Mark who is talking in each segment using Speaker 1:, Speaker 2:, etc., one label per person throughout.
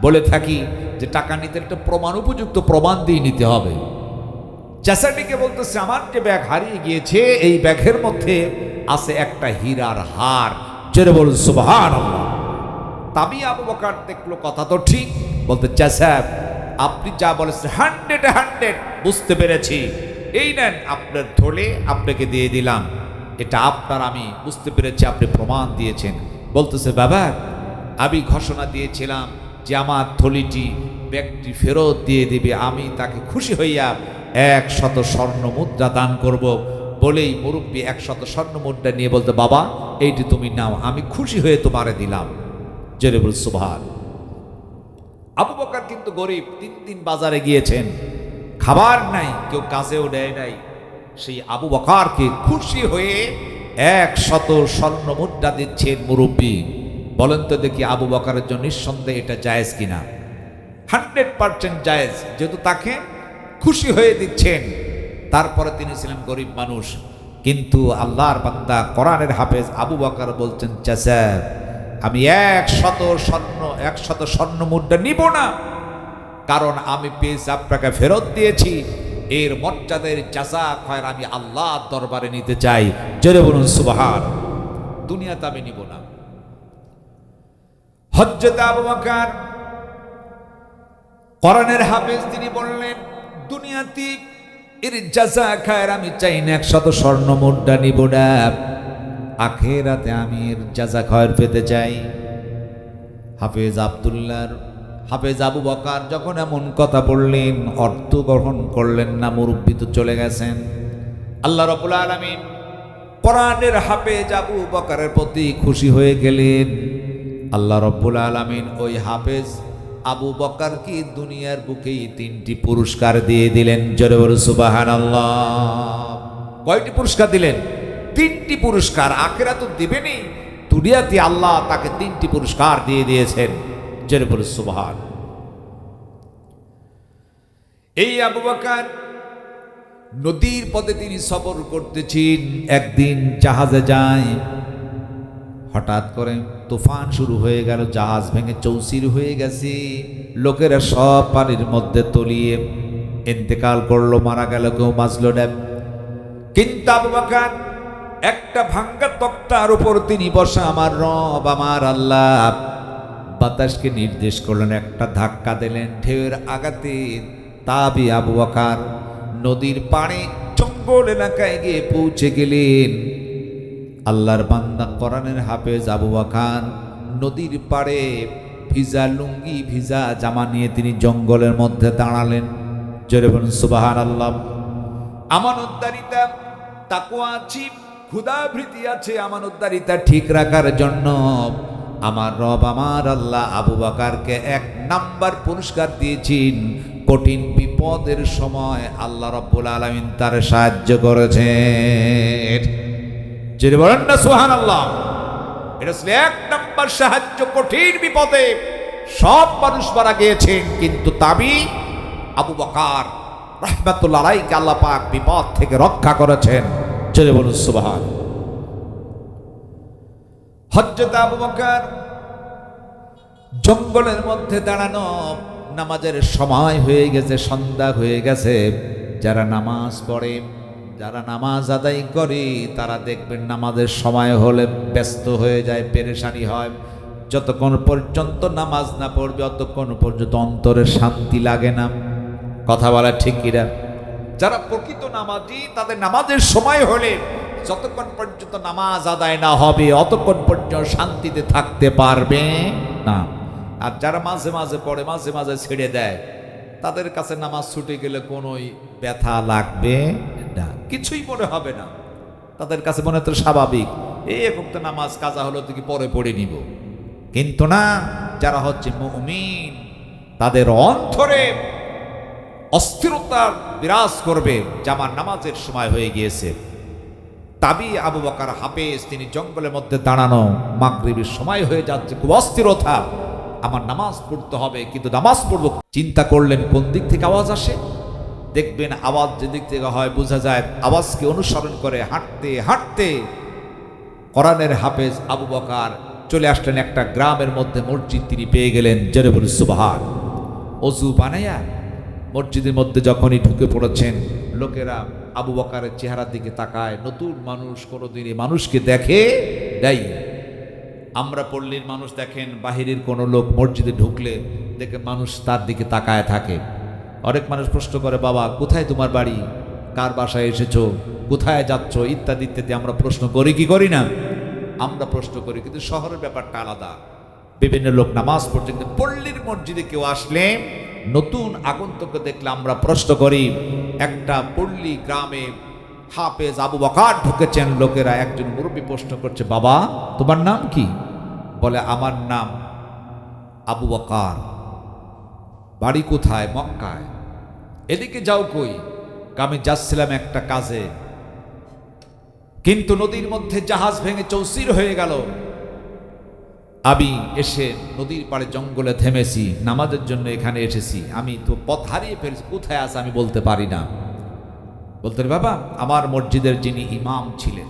Speaker 1: বলে থাকি যে টাকা নিতে একটা প্রমাণ উপযুক্ত প্রমাণ দিয়ে নিতে হবে। চাষাটিকে বলতেছে, আমার যে ব্যাগ হারিয়ে গিয়েছে, এই ব্যাগের মধ্যে আছে একটা হীরার হার। জেরে বলুন সুবহান তাবি আবু বকার দেখল, কথা তো ঠিক। বলতে চাষা আপনি যা বলেছেন হান্ড্রেড হান্ড্রেড বুঝতে পেরেছি। এই নেন, আপনার থলে আপনাকে দিয়ে দিলাম। এটা আপনার, আমি বুঝতে পেরেছি, আপনি প্রমাণ দিয়েছেন। বলতেছে, বাবা, আমি ঘোষণা দিয়েছিলাম যে আমার থলিটি ব্যক্তি ফেরত দিয়ে দিবে, আমি তাকে খুশি হইয়া এক শত স্বর্ণ মুদ্রা দান করব। বলেই মুরব্বী এক শত স্বর্ণ মুদ্রা নিয়ে বলতে, বাবা, এইটি তুমি নাও, আমি খুশি হয়ে তোমারে দিলাম। জেরে বল সুভান আবু বকার কিন্তু গরিব, তিন দিন বাজারে গিয়েছেন, খাবার নাই, কেউ কাজেও দেয় নাই। সেই আবু বকারকে খুশি হয়ে এক শত স্বর্ণ মুদ্রা দিচ্ছেন মুরব্বী। বলেন তো দেখি আবু বকারের জন্য নিঃসন্দেহে এটা জায়েজ কিনা? হান্ড্রেড পারসেন্ট জায়েজ। যেহেতু তাকে খুশি হয়ে দিচ্ছেন, তারপরে তিনি ছিলেন গরিব মানুষ। কিন্তু আল্লাহর বান্দা কোরআনের হাফেজ আবু বকার বলছেন, চাচা, আমি এক শত স্বর্ণ, এক শত স্বর্ণ মুদ্রা নিব না। কারণ আমি পেজ আপনাকে ফেরত দিয়েছি। এর মর্যাদের চাচা খয়ের আমি আল্লাহ দরবারে নিতে চাই। জোরে বলুন সুবাহার দুনিয়াতে আমি নিব না। হজ্জত আবু বকার, কোরআনের হাফেজ তিনি বললেন, দুনিয়াতে এর জাজা খায়ের আমি চাই না, একশত স্বর্ণ মুদ্রা নিব না। আখেরাতে আমি এর জাজা খয়ের পেতে চাই। হাফেজ আবদুল্লার হাফেজ আবু বকার যখন এমন কথা বললেন, অর্থ গ্রহণ করলেন না, মুরব্বী তো চলে গেছেন। আল্লাহ রবুল আলমিন কোরআনের হাফেজ আবু বকারের প্রতি খুশি হয়ে গেলেন। আল্লাহ রব্বুল আলমিন ওই হাফেজ আবু বকার কি দুনিয়ার বুকেই তিনটি পুরস্কার দিয়ে দিলেন? জোরে বলে সুবাহান কয়টি পুরস্কার দিলেন? তিনটি পুরস্কার আখেরা তো দিবেনি, দুনিয়াতে আল্লাহ তাকে তিনটি পুরস্কার দিয়ে দিয়েছেন। জোরে বলে সুবাহান। এই আবু বকার নদীর পথে তিনি সফর করতেছেন, একদিন জাহাজে যায় হঠাৎ করে তুফান শুরু হয়ে গেল, জাহাজ ভেঙে চৌচির হয়ে গেছে। লোকেরা সব পানির মধ্যে তলিয়ে ইন্তেকাল করল, মারা গেল কেউ বাঁচলো না কিন্তু আবু একটা ভাঙ্গা তক্তার উপর তিনি বসা, আমার রব, আমার আল্লাহ। বাতাসকে নির্দেশ করলেন, একটা ধাক্কা দিলেন, ঢেউয়ের আঘাতে তাবি আবু বকর নদীর পাড়ে জঙ্গল এলাকায় গিয়ে পৌঁছে গেলেন। আল্লাহর বান্দা কোরআনের হাফেজ আবু খান নদীর পাড়ে ভিজা লুঙ্গি, ভিজা জামা নিয়ে তিনি জঙ্গলের মধ্যে দাঁড়ালেন। জোরে বলুন সুবাহান আল্লাহ আমানতদারিতা তাকুয়া আছি ক্ষুদাভৃতি আছে আমার আমানতদারিতা ঠিক রাখার জন্য আমার রব আমার আল্লাহ আবু বাকারকে এক নাম্বার পুরস্কার দিয়েছেন। কঠিন বিপদের সময় আল্লাহ রব্বুল আলমিন তার সাহায্য করেছেন। যদি বলেন না সোহান আল্লাহ এটা ছিল এক নম্বর সাহায্য কঠিন বিপদে। সব মানুষ মারা গিয়েছেন, কিন্তু তাবি আবু বকার রহমাতুল্লাহ আলাইকে আল্লাহ পাক বিপদ থেকে রক্ষা করেছেন। চলে বলুন, সুবহান। হজ্জত আবু বকার জঙ্গলের মধ্যে দাঁড়ানো, নামাজের সময় হয়ে গেছে, সন্ধ্যা হয়ে গেছে, যারা নামাজ পড়ে যারা নামাজ আদায় করে, তারা দেখবেন নামাজের সময় হলে ব্যস্ত হয়ে যায়, পেরেশানি হয়। যতক্ষণ পর্যন্ত নামাজ না পড়বে, অতক্ষণ পর্যন্ত অন্তরে শান্তি লাগে না। কথা বলা ঠিক কিরা যারা প্রকৃত নামাজি, তাদের নামাজের সময় হলে যতক্ষণ পর্যন্ত নামাজ আদায় না হবে, অতক্ষণ পর্যন্ত শান্তিতে থাকতে পারবে না। আর যারা মাঝে মাঝে পড়ে, মাঝে মাঝে ছেড়ে দেয়, তাদের কাছে নামাজ ছুটে গেলে কোনোই ব্যথা লাগবে না, কিছুই মনে হবে না। তাদের কাছে মনে তো স্বাভাবিক এই একক তো নামাজ কাজা হলো তুই পরে পড়ে নিব? কিন্তু না, যারা হচ্ছে মুমিন, তাদের অন্তরে অস্থিরতার বিরাজ করবে, জামার নামাজের সময় হয়ে গিয়েছে। তাবি আবু বকার হাফেজ, তিনি জঙ্গলের মধ্যে দাঁড়ানো, মাগরিবের সময় হয়ে যাচ্ছে, খুব অস্থিরতা। আমার নামাজ পড়তে হবে, কিন্তু নামাজ পড়ব। চিন্তা করলেন, কোন দিক থেকে আওয়াজ আসে? দেখবেন আওয়াজ যেদিক থেকে হয়, বোঝা যায় আওয়াজকে অনুসরণ করে হাঁটতে হাঁটতে কোরআনের হাফেজ আবু বকার চলে আসলেন একটা গ্রামের মধ্যে মসজিদ তিনি পেয়ে গেলেন। জেরেবুল সুবাহার অজু বানাইয়া মসজিদের মধ্যে যখনই ঢুকে পড়েছেন, লোকেরা আবু বকারের চেহারার দিকে তাকায়। নতুন মানুষ কোনোদিন এই মানুষকে দেখে দেয় আমরা পল্লীর মানুষ দেখেন, বাহিরের কোনো লোক মসজিদে ঢুকলে দেখে মানুষ তার দিকে তাকায় থাকে। অনেক মানুষ প্রশ্ন করে, বাবা, কোথায় তোমার বাড়ি? কার বাসায় এসেছ? কোথায় যাচ্ছ? ইত্যাদি ইত্যাদি। আমরা প্রশ্ন করি, কি করি না? আমরা প্রশ্ন করি, কিন্তু শহরের ব্যাপারটা আলাদা। বিভিন্ন লোক নামাজ পড়ছে, কিন্তু পল্লীর মসজিদে কেউ আসলে নতুন আগন্তকে দেখলে আমরা প্রশ্ন করি, একটা পল্লী গ্রামে হাফেজ আবু বকার ঢুকেছেন? লোকেরা একজন মুরব্বী প্রশ্ন করছে, বাবা, তোমার নাম কি? বলে, আমার নাম আবু বকার। বাড়ি কোথায়? মক্কায়। এদিকে যাও কই? আমি যাচ্ছিলাম একটা কাজে। কিন্তু নদীর মধ্যে জাহাজ ভেঙে চৌসির হয়ে গেল। আমি এসে নদীর পাড়ে জঙ্গলে থেমেছি, নামাজের জন্য এখানে এসেছি। আমি তো পথ হারিয়ে ফেলেছি, কোথায় আছে আমি বলতে পারি না। বলতে বাবা, আমার মসজিদের যিনি ইমাম ছিলেন,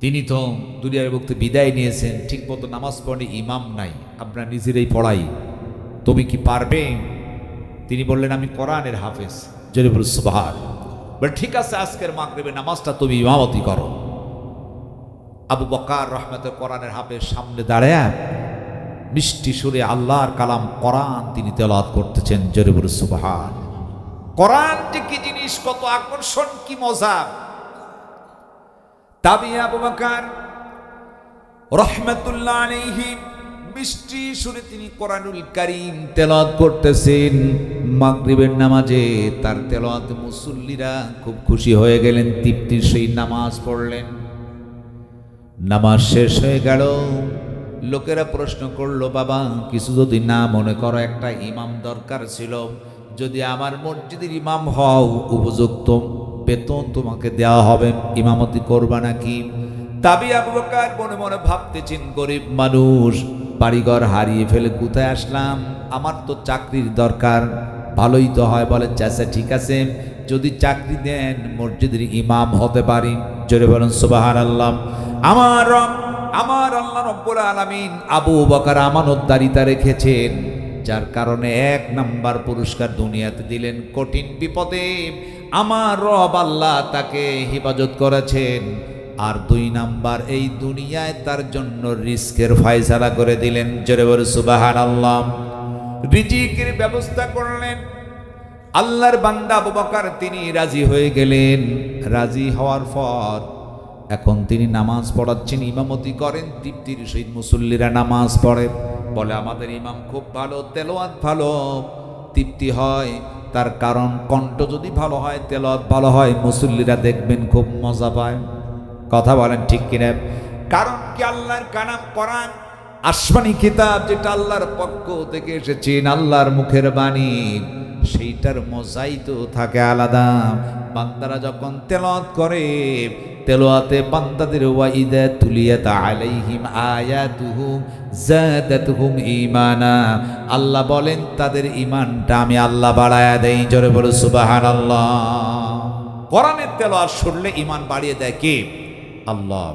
Speaker 1: তিনি তো দুনিয়ার মুক্তি বিদায় নিয়েছেন, ঠিক মতো নামাজ পড়ে ইমাম নাই আপনার নিজেরাই পড়াই। তুমি কি পারবে? তিনি বললেন, আমি কোরআনের হাফেজ। জরিবুল সুবাহার বলে, ঠিক আছে, আজকের মাগরিবে নামাজটা তুমি ইমামতি করো। আবু বকার রহমতের কোরআনের হাফেজ সামনে দাঁড়ায়, মিষ্টি সুরে আল্লাহর কালাম কোরআন তিনি তেলাওয়াত করতেছেন। জরিবুল সুবাহার কোরআন যে কি জিনিস, কত আকর্ষণ, কি মজা। তাবি আবু বকার রহমতুল্লাহ আলাইহি মিষ্টি সুরে তিনি কোরআনুল কারীম তেলাওয়াত করতেছেন। মাগরিবের নামাজে তার তেলাওয়াতে মুসল্লিরা খুব খুশি হয়ে গেলেন, তৃপ্তির সেই নামাজ পড়লেন। নামাজ শেষ হয়ে গেল। লোকেরা প্রশ্ন করল, বাবা, কিছু যদি না মনে করো, একটা ইমাম দরকার ছিল। যদি আমার মসজিদের ইমাম হও, উপযুক্ত বেতন তোমাকে দেওয়া হবে, ইমামতি করবা নাকি? তাবি আবু বকর মনে মনে ভাবতেছেন, গরিব মানুষ বাড়িঘর হারিয়ে ফেলে কোথায় আসলাম? আমার তো চাকরির দরকার। ভালোই তো হয়, বলে, চাচা, ঠিক আছে। যদি চাকরি দেন, মসজিদের ইমাম হতে পারি। জোরে বলেন সুবাহান আল্লাহ আমার আমার আল্লাহ রব্বুল আলামিন আবু বকর আমানতদারিতা রেখেছেন। যার কারণে এক নাম্বার পুরস্কার দুনিয়াতে দিলেন কঠিন বিপদে। আমার রব আল্লাহ তাকে হেফাজত করেছেন। আর দুই নাম্বার, এই দুনিয়ায় তার জন্য রিস্কের ফয়সালা করে দিলেন। জোরে বলে সুবাহান আল্লাহ রিজিকের ব্যবস্থা করলেন। আল্লাহর বান্দা বকর, তিনি রাজি হয়ে গেলেন। রাজি হওয়ার পর এখন তিনি নামাজ পড়াচ্ছেন, ইমামতি করেন, তৃপ্তির সহিত মুসল্লিরা নামাজ পড়ে। বলে, আমাদের ইমাম খুব ভালো তেলোয়াত ভালো। তৃপ্তি হয়। তার কারণ, কণ্ঠ যদি ভালো হয় তেলোয়াত ভালো হয়, মুসল্লিরা দেখবেন খুব মজা পায়। কথা বলেন ঠিক কিনা? কারণ কি আল্লাহর কানাম করান আসমানি কিতাব যেটা আল্লাহর পক্ষ থেকে এসেছেন আল্লাহর মুখের বাণী, সেইটার মজাই তো থাকে আলাদা। বান্দারা যখন তেলাওয়াত করে তেলোয়াতে বান্দাদের ওয়াইদা তুলিয়াত আলাইহিম আয়াতুহু, জাদাতুহুম ঈমানা। আল্লাহ বলেন, তাদের ঈমানটা আমি আল্লাহ বাড়ায়া দেই, জোরে বলে সুবহানাল্লাহ। কোরআনের তেলাওয়াত শুনলে ঈমান বাড়িয়ে দেয় কে? আল্লাহ।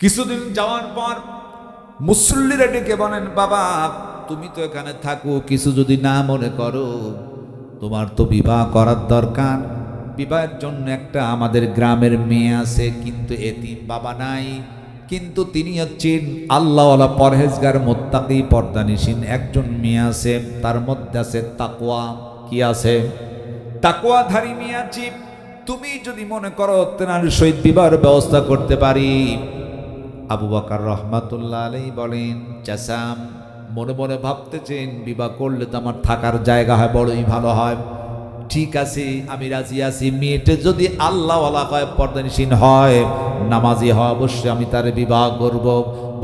Speaker 1: কিছুদিন যাওয়ার পর মুসল্লিরা ডেকে বলেন, বাবা, তুমি তো এখানে থাকো, কিছু যদি না মনে করো, তোমার তো বিবাহ করার দরকার। বিবাহের জন্য একটা আমাদের গ্রামের মেয়ে আছে, কিন্তু এতিম বাবা নাই। কিন্তু তিনি হচ্ছেন আল্লাহওয়ালা পরহেজগার, মোত্তাকি, পর্দানিসীন একজন মেয়ে আছে, তার মধ্যে আছে তাকোয়া কি আছে? তাকোয়াধারী মেয়ে আছি তুমি যদি মনে করো তেনার সহিত বিবাহের ব্যবস্থা করতে পারি। আবু বকার রহমাতুল্লাহ আলাই বলেন চাচাম মনে মনে ভাবতেছেন, বিবাহ করলে তো আমার থাকার জায়গা হয়, বড়ই ভালো হয়। ঠিক আছে, আমি রাজি আছি। মেয়েটে যদি আল্লাহওয়ালা হয় পর্দানিসীন হয়, নামাজি হয় অবশ্যই আমি তার বিবাহ করব।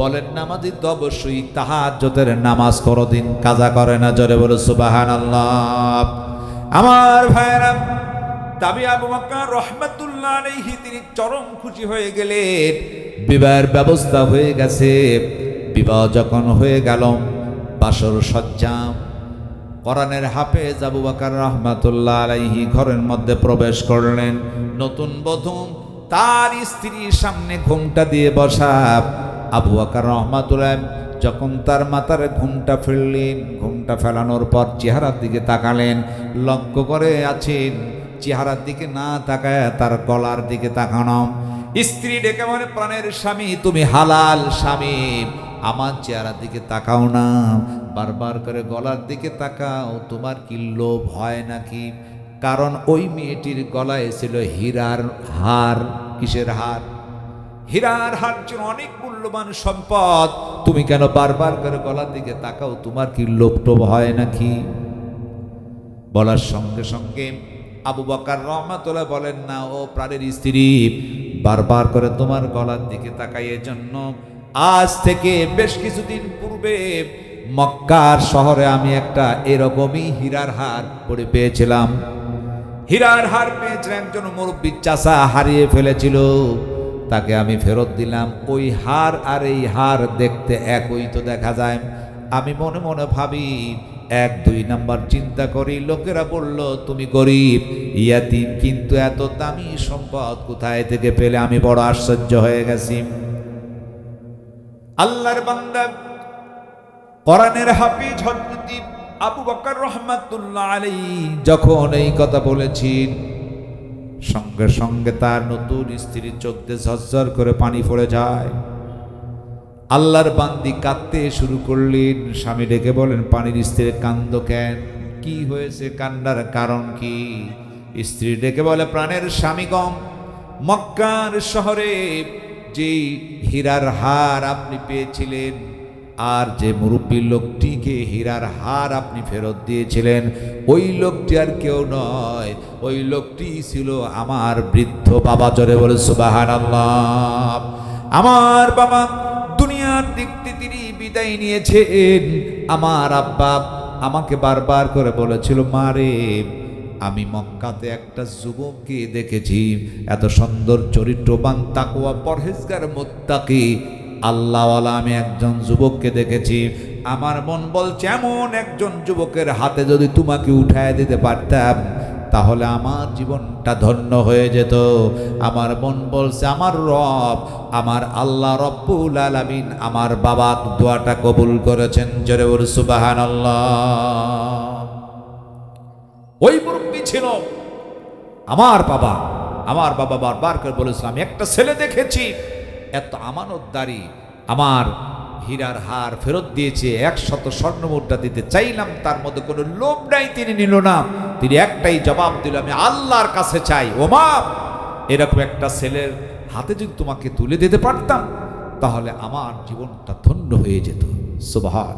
Speaker 1: বলেন, নামাজি তো অবশ্যই তাহাজ্জতের নামাজ করো দিন কাজা করে না। জোরে বলে সুবাহান আল্লাহ আমার ভাইরা তাবি আবু বকর রহমাতুল্লাহ তিনি চরম খুশি হয়ে গেলেন। বিবাহের ব্যবস্থা হয়ে গেছে। বিবাহ যখন হয়ে গেল, বাসর সজ্জা কোরআনের হাফেজ আবু বকর রহমাতুল্লাহ আলাইহি ঘরের মধ্যে প্রবেশ করলেন। নতুন বধূ তার স্ত্রীর সামনে ঘুমটা দিয়ে বসা। আবু আকার রহমাতুল্লাহ যখন তার মাথার ঘুমটা ফেললেন, ঘুমটা ফেলানোর পর চেহারার দিকে তাকালেন, লক্ষ্য করে আছেন চেহারার দিকে না তাকায় তার গলার দিকে তাকানো স্ত্রী ডেকে মানে প্রাণের স্বামী, তুমি হালাল স্বামী। আমার চেহারার দিকে তাকাও না। বারবার করে গলার দিকে তাকাও, তোমার কি লোভ হয় নাকি? কারণ ওই মেয়েটির গলায় ছিল হীরার হার। কিসের হার? হীরার হার ছিল অনেক মূল্যবান সম্পদ। তুমি কেন বারবার করে গলার দিকে তাকাও, তোমার কি লোভ টোভ হয় নাকি? বলার সঙ্গে সঙ্গে আবু বকার রহমাতুল্লাহ বলেন, না ও প্রাণের স্ত্রী, বারবার করে তোমার গলার দিকে তাকাই জন্য আজ থেকে বেশ কিছুদিন পূর্বে মক্কার শহরে আমি একটা এরকমই হীরার হার পরে পেয়েছিলাম। হীরার হার পেয়েছিলেন একজন মুরব্বী চাষা হারিয়ে ফেলেছিল। তাকে আমি ফেরত দিলাম। ওই হার আর এই হার দেখতে একই তো দেখা যায়। আমি মনে মনে ভাবি এক, দুই নাম্বার চিন্তা করি, লোকেরা বলল, তুমি গরিব, ইয়াতিম, কিন্তু এত দামি সম্পদ কোথায় থেকে পেলে? আমি বড় আশ্চর্য হয়ে গেছি। আল্লাহর বান্দা কোরআনের হাফিজ হযরত আবু বকর রহমাতুল্লাহ আলাইহি যখন এই কথা বলেছেন, সঙ্গে সঙ্গে তার নতুন স্ত্রীর চোখ দিয়ে ঝরঝর করে পানি পড়ে যায়। আল্লাহর বান্দি কাঁদতে শুরু করলেন। স্বামী ডেকে বলেন, পানির স্ত্রীর কান্দ কেন? কি হয়েছে? কান্দার কারণ কি? স্ত্রী ডেকে বলে, প্রাণের স্বামীগম মক্কার শহরে যে হীরার হার আপনি পেয়েছিলেন আর যে মুরব্বী লোকটিকে হীরার হার আপনি ফেরত দিয়েছিলেন, ওই লোকটি আর কেউ নয়। ওই লোকটি ছিল আমার বৃদ্ধ বাবা। জরে বলে সুবাহান আমার বাবা দুনিয়ার দিক তিনি বিদায় নিয়েছেন। আমার আব্বা আমাকে বারবার করে বলেছিল মারে আমি মক্কাতে একটা যুবককে দেখেছি। এত সুন্দর চরিত্রবান তাকুয়া পরহেজগার, মোত্তাকি। আল্লাহওয়ালা, আমি একজন যুবককে দেখেছি। আমার মন বলছে, এমন একজন যুবকের হাতে যদি তোমাকে উঠায় দিতে পারতাম তাহলে আমার জীবনটা ধন্য হয়ে যেত। আমার মন বলছে, আমার রব, আমার আল্লাহ রব্বুল আলামিন আমার বাবা দোয়াটা কবুল করেছেন। জোরে বল সুবাহান ওই মুরব্বী ছিল আমার বাবা। আমার বাবা বারবার করে বলেছিলাম, একটা ছেলে দেখেছি, এত আমানতদারি, আমার হীরার হার ফেরত দিয়েছে, একশত স্বর্ণ মুদ্রা দিতে চাইলাম, তার মধ্যে কোনো লোভ নাই, তিনি নিল না। তিনি একটাই জবাব দিল, আমি আল্লাহর কাছে চাই। ওমা, এরকম একটা ছেলের হাতে যদি তোমাকে তুলে দিতে পারতাম, তাহলে আমার জীবনটা ধন্য হয়ে যেত। সুবহান।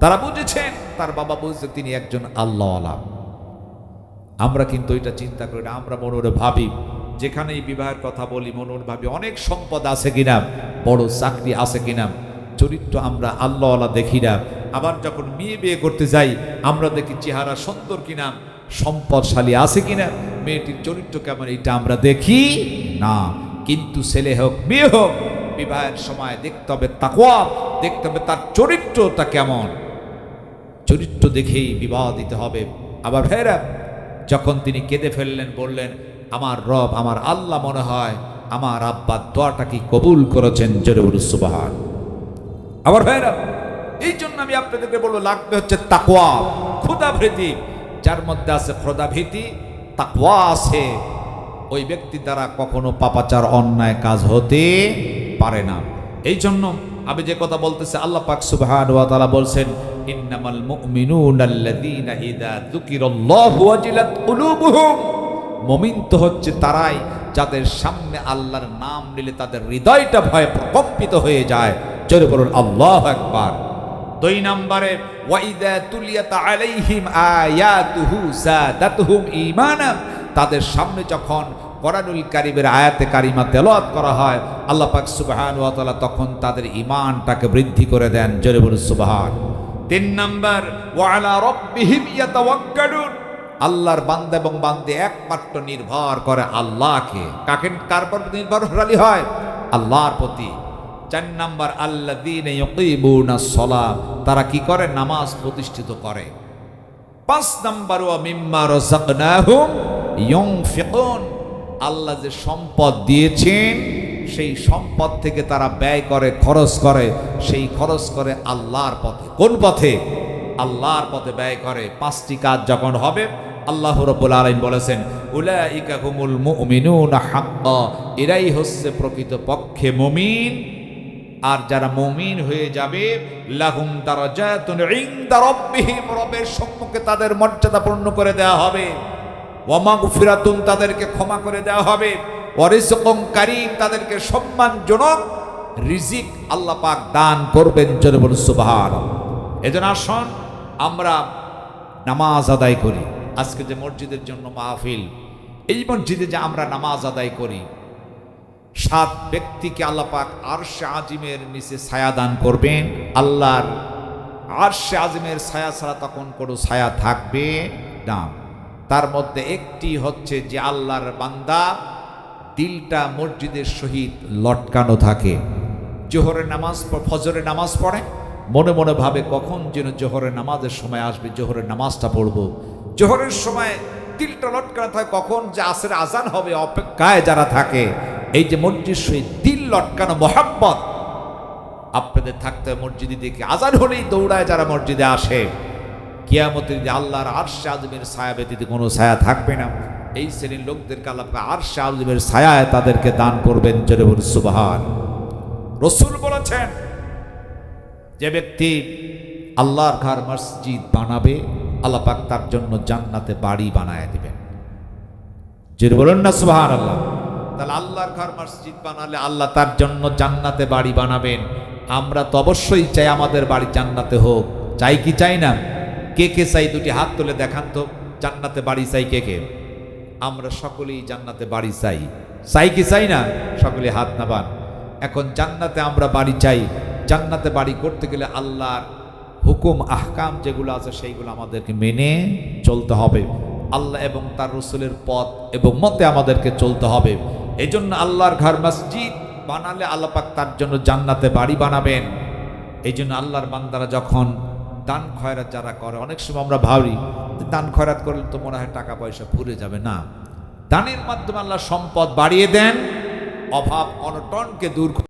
Speaker 1: তারা বুঝেছেন, তার বাবা বুঝছে তিনি একজন আল্লাহ আলাম আমরা কিন্তু এটা চিন্তা করি না, আমরা মনোরে ভাবি। যেখানেই বিবাহের কথা বলি, মনোর ভাবি অনেক সম্পদ আছে কিনা, বড় চাকরি আছে কিনা চরিত্র আমরা আল্লাহওয়ালা দেখি না। আবার যখন মেয়ে বিয়ে করতে যাই, আমরা দেখি চেহারা সুন্দর কিনা, সম্পদশালী আছে কিনা। মেয়েটির চরিত্র কেমন এটা আমরা দেখি না। কিন্তু ছেলে হোক, মেয়ে হোক, বিবাহের সময় দেখতে হবে তাকওয়া, দেখতে হবে তার চরিত্রটা কেমন। চরিত্র দেখেই বিবাহ দিতে হবে। আবার ফেরা যখন তিনি কেঁদে ফেললেন, বললেন, আমার রব, আমার আল্লাহ মনে হয়, আমার আব্বার দোয়াটা কি কবুল করেছেন? জোরে বলু সুবাহান। আবার ভাইরা এই জন্য আমি আপনাদেরকে বলব, লাগবে হচ্ছে তাকওয়া ক্ষুদা ভীতি। যার মধ্যে আছে ক্ষুদা ভীতি, তাকওয়া আছে। ওই ব্যক্তি দ্বারা কখনো পাপাচার, অন্যায় কাজ হতে পারে না। এই জন্য আমি যে কথা বলতেছি, আল্লাহ পাক সুবহান ওয়া তাআলা বলছেন, ইন্নামাল মুমিনুনা আল্লাযীনা ইযা যুকিরাল্লাহু ওয়াজিলাত কুলুবুহুম। মুমিন তো হচ্ছে তারাই যাদের সামনে আল্লাহর নাম নিলে তাদের হৃদয়টা ভয়ে প্রকম্পিত হয়ে যায়। জোরে বলুন আল্লাহ আকবার। দুই নম্বরে ওয়াইদা তুলিয়াত আলাইহিম আয়াতুহু জাদাতুহুম ঈমানা তাদের সামনে যখন কোরআনুল কারিমের আয়াতে কারিমা তেলাওয়াত করা হয় আল্লাহ পাক সুবহানাহু ওয়া তাআলা তখন তাদের ঈমানটাকে বৃদ্ধি করে দেন। জোরে বলুন সুবহান। তিন নম্বর ওয়া আলা রাব্বিহিম ইয়াতাওয়াক্কালুন। আল্লাহর বান্দা এবং বান্দে একমাত্র নির্ভর করে আল্লাহকে। কাকে কার পর নির্ভরশালী হয়? আল্লাহর প্রতি। চার নাম্বার আল্লা আল্লাহ তারা কি করে? নামাজ প্রতিষ্ঠিত করে। পাঁচ নাম্বার ও মিম্মার আল্লাহ যে সম্পদ দিয়েছেন, সেই সম্পদ থেকে তারা ব্যয় করে, খরচ করে, সেই খরচ করে আল্লাহর পথে। কোন পথে? আল্লাহর পথে ব্যয় করে। পাঁচটি কাজ যখন হবে, আল্লাহ রব্বুল আলাইন বলেছেন, উলাইকা হুমুল মুমিনুনা হাক্কা, এরাই হচ্ছে প্রকৃত পক্ষে মুমিন। আর যারা মুমিন হয়ে যাবে, লাহুম রাব্বিহিম, রবের সম্মুখে তাদের মর্যাদা পূর্ণ করে দেওয়া হবে। ওয়া মাগফিরাতুন তাদেরকে ক্ষমা করে দেওয়া হবে। কারীম তাদেরকে সম্মানজনক রিজিক আল্লাহ পাক দান করবেন জোরে বলুন, সুবহানাল্লাহ। এজন্য আসুন, আমরা নামাজ আদায় করি। আজকে যে মসজিদের জন্য মাহফিল, এই মসজিদে যে আমরা নামাজ আদায় করি সাত ব্যক্তিকে আল্লাহ পাক আরশে আজিমের নিচে ছায়া দান করবেন। আল্লাহর আরশে আজিমের ছায়া ছাড়া তখন কোনো ছায়া থাকবে না। তার মধ্যে একটি হচ্ছে যে আল্লাহর বান্দা দিলটা মসজিদের সহিত লটকানো থাকে। জোহরের নামাজ ফজরের নামাজ পড়ে। মনে মনে ভাবে কখন যেন জোহরের নামাজের সময় আসবে, জোহরের নামাজটা পড়ব। জোহরের সময় দিলটা লটকানো থাকে, কখন যে আসের আজান হবে, অপেক্ষায় যারা থাকে এই যে মসজিদ সহিত দিল লটকানো মোহাম্মত আপনাদের থাকতে হবে মসজিদে দিকে। আজান হলেই দৌড়ায় যারা মসজিদে আসে। কিয়ামতের দিনে আল্লাহর আরশে আজমের ছায়া ব্যতীত কোনো ছায়া থাকবে না। এই শ্রেণির লোকদেরকে আল্লাহ আরশে আজমের ছায়ায় তাদেরকে দান করবেন জোরে বলুন, সুবহান। রসুল বলেছেন, যে ব্যক্তি আল্লাহর ঘর মসজিদ বানাবে, আল্লাহ পাক তার জন্য জান্নাতে বাড়ি বানায় দিবেন। যে বলুন না সুবহান আল্লাহ তাহলে আল্লাহর ঘর মসজিদ বানালে আল্লাহ তার জন্য জান্নাতে বাড়ি বানাবেন। আমরা তো অবশ্যই চাই আমাদের বাড়ি জান্নাতে হোক। চাই কি চাই না? কে কে চাই দুটি হাত তুলে দেখান তো। জান্নাতে বাড়ি চাই কে কে? আমরা সকলেই জান্নাতে বাড়ি চাই। চাই কি চাই না? সকলে হাত নাবান। এখন জান্নাতে আমরা বাড়ি চাই। জান্নাতে বাড়ি করতে গেলে আল্লাহর হুকুম, আহকাম যেগুলো আছে সেইগুলো আমাদেরকে মেনে চলতে হবে। আল্লাহ এবং তার রসুলের পথ এবং মতে আমাদেরকে চলতে হবে। এই জন্য আল্লাহর ঘর মসজিদ বানালে আল্লাপাক তার জন্য জান্নাতে বাড়ি বানাবেন। এই জন্য আল্লাহর বান্দারা যখন দান খয়রাত যারা করে, অনেক সময় আমরা ভাবি দান খয়রাত করলে তো মনে হয় টাকা পয়সা ফুরে যাবে। না, দানের মাধ্যমে আল্লাহ সম্পদ বাড়িয়ে দেন, অভাব অনটনকে দূর